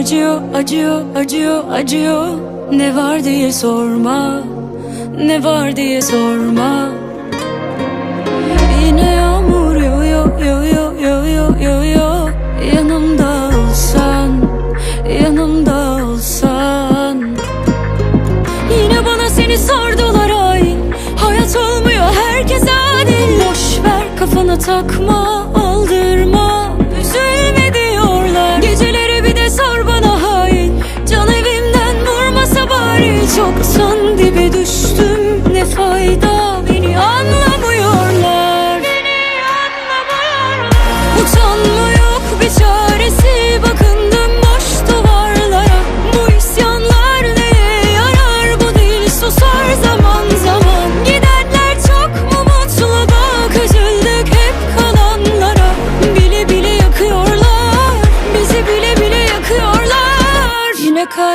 acıyor, acıyor, acıyor, acıyor. Ne var diye sorma Ne var diye sorma. Yine yağmur yağıyor, yağıyor, yağıyor, yağıyor. Yanımda olsan, yanımda olsan. Yine bana seni sordular ay. Hayat olmuyor herkes adil. Boş ver kafana takma aldırma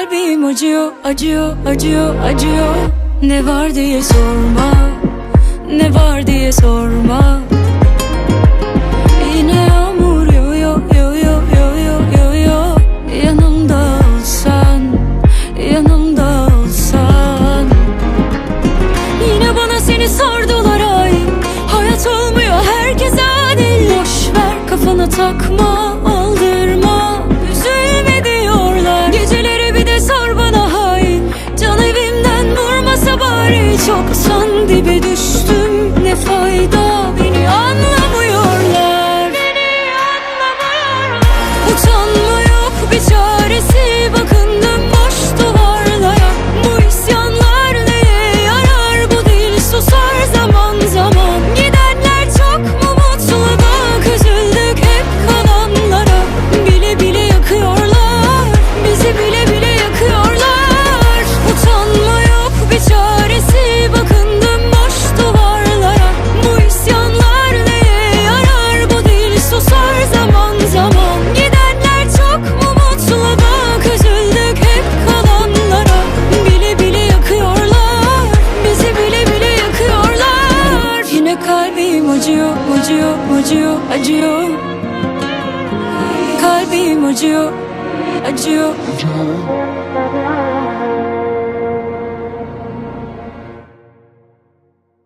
kalbim acıyor acıyor acıyor acıyor. Ne var diye sorma Ne var diye sorma. Yine yağmur yağıyor, yağıyor, yağıyor, yağıyor. Yanımda olsan, yanımda olsan. Yine bana seni sordular ay. Hayat olmuyor herkes adil. Boş ver kafana takma bari Çoktan dibe düştüm acıyor, acıyor Kalbim acıyor, acıyor